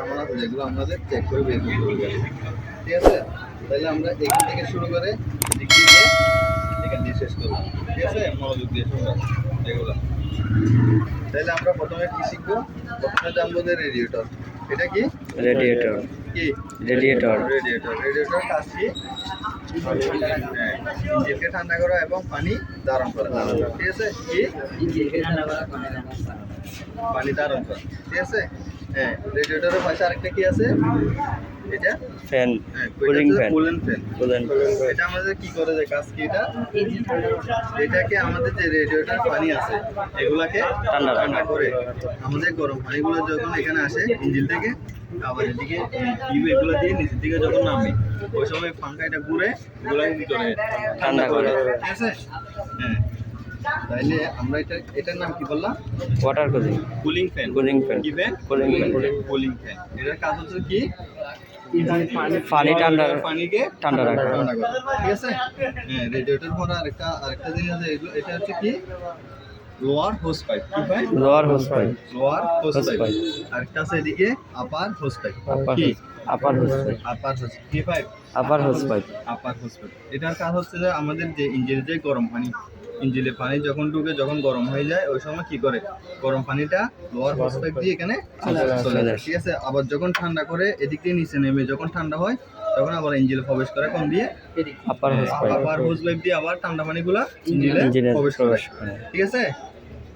সামান আছে যেগুলো আমাদের চেক করে বের করতে হবে। ঠিক আছে? তাহলে আমরা এখান থেকে শুরু করে শেষ করব ঠিক আছে? মনোযোগ দিয়ে তাহলে আমরা প্রথমে কি শিখব? প্রথমে জানব যে রেডিয়েটর এটা কি? রেডিয়েটর কি? রেডিয়েটর রেডিয়েটর রেডিয়েটর কাজ কি হ্যাঁ, ইঞ্জিনকে ঠান্ডা করা এবং পানি ধারণ করা। ঠিক আছে? কি? পানি ধারণ করা। ঠিক আছে? হ্যাঁ রেডিয়েটরের পাশে আরেকটা কি আছে? এটা? Fan cooling fan cooling fan cooling এটা আমাদের কি করে যে কাজ কি এটা? এটাকে আমাদের যে রেডিয়েটর পানি আছে এগুলাকে ঠান্ডা ঠান্ডা করে আমাদের গরম পানিগুলো যখন এখানে আসে ইঞ্জিন থেকে আবার এদিকে টিউব এগুলো দিয়ে নিচের দিকে যখন নামে ওই সময় পাঙ্খা এটা ঘুরে এগুলোকে কি করে ঠান্ডা করে। ঠিক আছে? হ্যাঁ। তাইলে আমরা এটা এটার নাম কি বললাম? Water cooling cooling fan cooling fan কি fan cooling fan cooling fan এটার কাজ হচ্ছে কি? পানি ঠান্ডা পানিকে ঠান্ডা রাখা। ঠান্ডা করা। ঠিক আছে? হ্যাঁ রেডিয়েটর পরে আরেকটা আরেকটা জিনিস আছে এগুলো এটা হচ্ছে কি? লোয়ার হোস পাইপ কি pipe lower hose pipe lower hose pipe. আরেকটা আছে এদিকে আপার হোস পাইপ আপার কি? আপার হোস পাইপ আপার হোস কি pipe upper hose pipe upper hose pipe এটার কাজ হচ্ছে যে আমাদের যে ইঞ্জিনের যে গরম পানি ইঞ্জিনের পানি যখন ঢুকে যখন গরম হয়ে যায় ওই সময় কি করে? গরম পানিটা লোয়ার হোস পাইপ দিয়ে এখানে চলে যায় ঠিক আছে? আবার যখন ঠান্ডা করে এদিক দিয়ে নিচে নেমে যখন ঠান্ডা হয় তখন আবার ইঞ্জিনে প্রবেশ করে কোন দিয়ে? আপার হোস পাইপ আবার হোস পাইপ দিয়ে আবার ঠান্ডা পানিগুলা ইঞ্জিনে ইঞ্জিনে প্রবেশ করে। ঠিক আছে?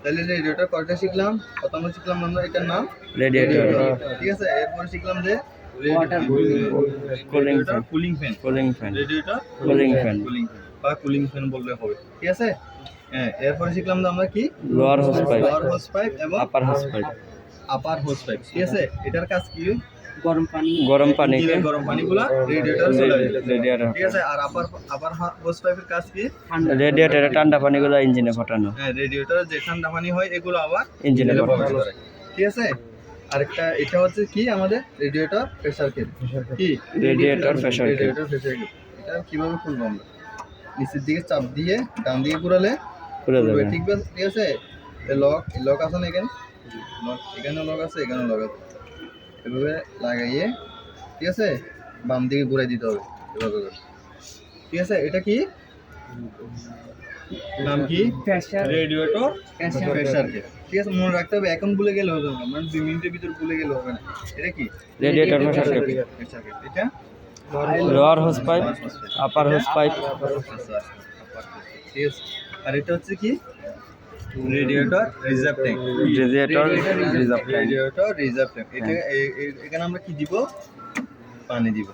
তাহলে রেডিওটা কয়টা শিখলাম? প্রথমে শিখলাম আমরা এটার নাম? রেডিয়েটর ঠিক আছে এরপরে শিখলাম যে cooling fan cooling fan cooling fan রেডিওটা cooling fan cooling fan বা কুলিং ফ্যান বললে হবে। ঠিক আছে? হ্যাঁ এরপরে শিখলাম যে আমরা কি? Lower hose pipe lower hose pipe এবং upper hose pipe upper hose pipe ঠিক আছে? এটার কাজ কি? গরম পানি গরম ইঞ্জিনের গরম পানিগুলা রেডিয়েটর রেডিয়েটর ঠিক আছে আর আপার আপার হোস পাইপের কাজ কি? রেডিয়েটরে ঠান্ডা পানিগুলো ইঞ্জিনে ফাটানো। হ্যাঁ রেডিয়েটর যে ঠান্ডা পানি হয় এগুলো আবার ইঞ্জিনে করে ঠিক আছে? আরেকটা এটা হচ্ছে কি আমাদের? রেডিয়েটর প্রেসার কেট কি? Radiator pressure cage। Radiator pressure এটা কীভাবে খুলবো আমরা? নিচের দিকে চাপ দিয়ে ডান দিকে ঘুরালে খুলে খুলবে, দেবে ঠিক আছে? ঠিক আছে? লক লক আছে না এখানে? লক এখানে লক আছে এখানে লক আছে। এভাবে লাগাইয়ে ঠিক আছে? বাম দিকে ঘুরাই দিতে হবে এভাবে করে। ঠিক আছে? এটা কি? নাম কি? রেডিয়েটর প্রেসার কেট ঠিক আছে মনে রাখতে হবে এখন ভুলে গেলে হবে না মানে দুই মিনিটের ভিতর ভুলে গেলে হবে না। এটা কি? Radiator pressure cap pressure cap এটা? Lower hose pipe upper hose pipe ঠিক আছে। আর এটা হচ্ছে কি? Radiator reserve tank radiator reserve tank radiator reserve tank এটা এ- এখানে আমরা কি দিব? পানি দিব।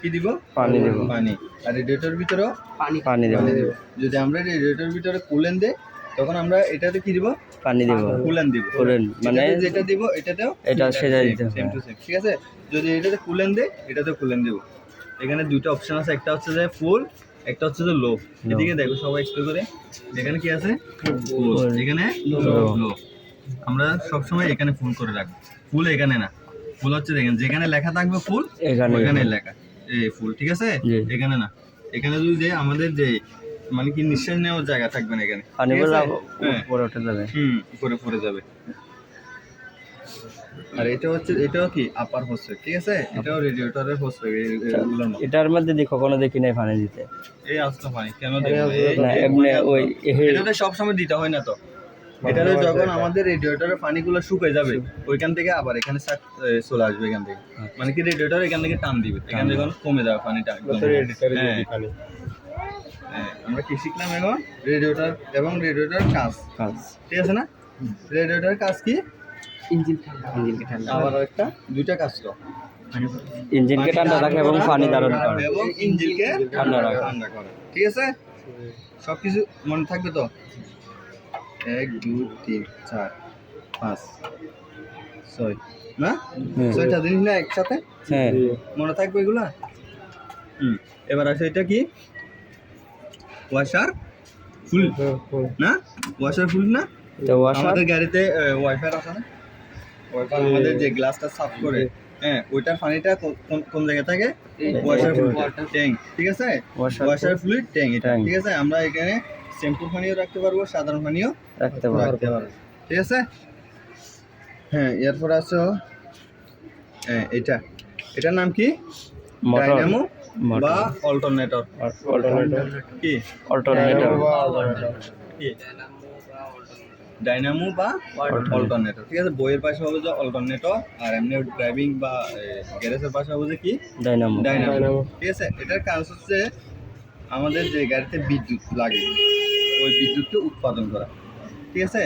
কি দিব? পানি দেব। পানি। আর রেডিয়েটর ভিতরেও পানি। পানি দিব। যদি আমরা রেডিয়েটর ভিতরে কুলেন দেই তখন আমরা এটাতে কি দিব? পানি দেব। কুলেন দিব। কুলেন মানে যেটা দিব এটাতেও এটা সেটা দিতে সেম টু সেম ঠিক আছে? যদি এটাতে কুলেন দেয় এটাতে কুলেন দেব। এখানে দুইটা অপশন আছে। একটা হচ্ছে যে ফুল একটা হচ্ছে যে লো এদিকে দেখো সবাই একটু করে। এখানে কি আছে? ফুল এখানে. লো আমরা সবসময় এখানে ফুল করে রাখব। ফুল এখানে না। ফুল হচ্ছে দেখেন যেখানে লেখা থাকবে ফুল এখানে ওখানে লেখা। এই ফুল ঠিক আছে? এখানে না। এখানে যদি যে আমাদের যে মানে কি নিঃশ্বাস নেওয়ার জায়গা থাকবে না এখানে। হ্যাঁ। উপরে উঠে যাবে। হুম উপরে পড়ে যাবে। আর এটা হচ্ছে এটাও কি আপার হোস্টেল ঠিক আছে? এটাও রেডিয়েটরের হোস্টেল এগুলোর এটার মধ্যে দেখো কখনো দেখি নাই পানি দিতে। এই আসতে পানি কেন না এমনি ওই এটাতে সবসময় দিতে হয় না তো। এটাতে যখন আমাদের রেডিয়েটরের পানিগুলো শুকিয়ে যাবে ওইখান থেকে আবার এখানে সাক চলে আসবে এখান থেকে। মানে কি রেডিয়েটর এখান থেকে টান দিবে এখান থেকে কমে যাবে পানিটা হ্যাঁ। হ্যাঁ, আমরা কি শিখলাম এখন? রেডিয়েটর এবং রেডিয়েটর কাজ। কাজ। ঠিক আছে না? রেডিয়েটর কাজ কি? ইঞ্জিনকে ঠান্ডা আবার একটা দুইটা কাজ তো ইঞ্জিনকে ঠান্ডা রাখে এবং পানি ধারণ করে। এবং ইঞ্জিনকে ঠান্ডা রাখে। ঠান্ডা করে। ঠিক আছে? সব কিছু মনে থাকবে তো? এক দুই তিন চার পাঁচ ছয় না? ছয়টা জিনিস না একসাথে? হ্যাঁ। মনে থাকবে এগুলা? হুম এবার আছে এটা কি? ওয়াশার ফুল না? ওয়াশার ফুল না? আমাদের গাড়িতে ওয়াইফাই আছে না? ওয়াইফাই আমাদের যে গ্লাসটা সাফ করে হ্যাঁ ওইটার পানিটা কোন কোন জায়গায় থাকে? ওয়াশার ফ্লুইড ট্যাঙ্ক ঠিক আছে? ওয়াশার ফ্লুইড ট্যাঙ্ক এটা ঠিক আছে? আমরা এখানে শ্যাম্পু পানিও রাখতে পারব সাধারণ পানিও রাখতে পারব। রাখতে পারব ঠিক আছে? হ্যাঁ এরপর আছে হ্যাঁ এটা। এটার নাম কি? Dynamo motor. বা অল্টারনেটর কি? অল্টারনেটর কি? ডাইনামো বা অল্টারনেটর ঠিক আছে? বইয়ের পাশে হবে যে অল্টারনেটর আর এমনি ড্রাইভিং বা গ্যারেজের পাশে হবে যে কি? ডাইনামো ডাইনামো ঠিক আছে? এটার কাজ হচ্ছে আমাদের যে গাড়িতে বিদ্যুৎ লাগে ওই বিদ্যুৎকে উৎপাদন করা ঠিক আছে?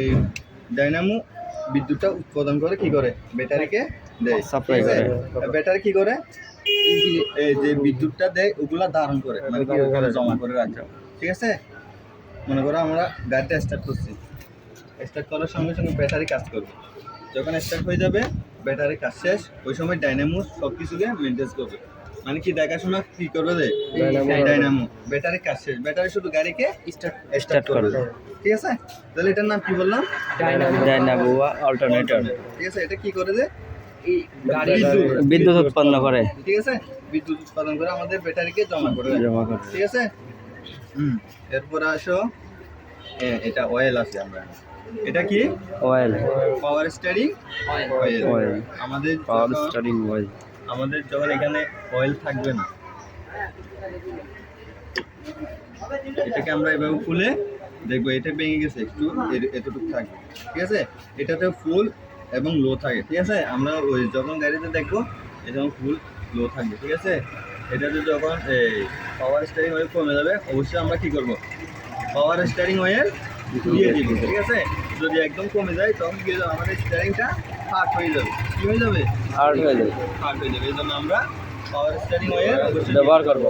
এই ডাইনামো বিদ্যুৎটা উৎপাদন করে কি করে? ব্যাটারিকে দেয় সাপ্লাই করে। ব্যাটারি কি করে? এই যে বিদ্যুৎটা দেয় ওগুলা ধারণ করে মানে কি ওখানে জমা করে রাখে ঠিক আছে? মনে করো আমরা গাড়িটা স্টার্ট করছি। স্টার্ট করার সঙ্গে সঙ্গে ব্যাটারি কাজ করবে। যখন স্টার্ট হয়ে যাবে ব্যাটারি কাজ শেষ ওই সময় ডাইনামো সব কিছুকে মেনটেন করবে। মানে কি দেখাশোনা কি করবে যে? ডাইনামো ব্যাটারি কাজ শেষ। ব্যাটারি শুধু গাড়িকে স্টার্ট স্টার্ট করবে। ঠিক আছে? তাহলে এটার নাম কি বললাম? ডাইনামো বা অল্টারনেটর ঠিক আছে এটা কি করে যে? বিদ্যুৎ উৎপন্ন করে। ঠিক আছে? বিদ্যুৎ উৎপাদন করে আমাদের ব্যাটারিকে জমা করে জমা করে ঠিক আছে? হুম এরপর আসো। হ্যাঁ এটা অয়েল আছে আমরা। এটা কি? অয়েল পাওয়ার স্টারিং অয়েল আমাদের পাওয়ার স্টারিং অয়েল আমাদের যখন এখানে অয়েল থাকবে না এটাকে আমরা এভাবে খুলে দেখব এটা ভেঙে গেছে একটু এতটুকু থাকবে ঠিক আছে? এটাতে ফুল এবং লো থাকে ঠিক আছে? আমরা ওই যখন গাড়িতে দেখব এটা ফুল লো থাকবে ঠিক আছে? এটাতে যখন এই পাওয়ার স্টারিং অয়েল কমে যাবে অবশ্যই আমরা কি করব? পাওয়ার স্টারিং অয়েল দিয়ে দিব ঠিক আছে? যদি একদম কমে যায় তখন কি যাবে? আমাদের স্টারিংটা ফাট হয়ে যাবে। কি হয়ে যাবে? হার্ড হয়ে যাবে। হার্ড হয়ে যাবে। এই জন্য আমরা পাওয়ার স্টারিং অয়েল অবশ্যই ব্যবহার করব।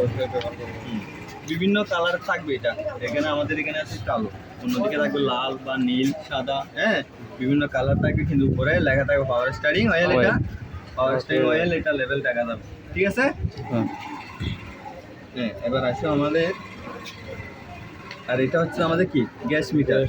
বিভিন্ন কালার থাকবে এটা। এখানে আমাদের এখানে আছে কালো। অন্যদিকে থাকবে লাল বা নীল সাদা হ্যাঁ? বিভিন্ন কালার থাকবে কিন্তু উপরে লেখা থাকবে পাওয়ার স্টারিং অয়েল এটা। পাওয়ার স্টারিং অয়েল এটা লেভেল টাকা যাবে। ঠিক আছে? হ্যাঁ। হ্যাঁ এবার আছে আমাদের আর এটা হচ্ছে আমাদের কি? Gas meter.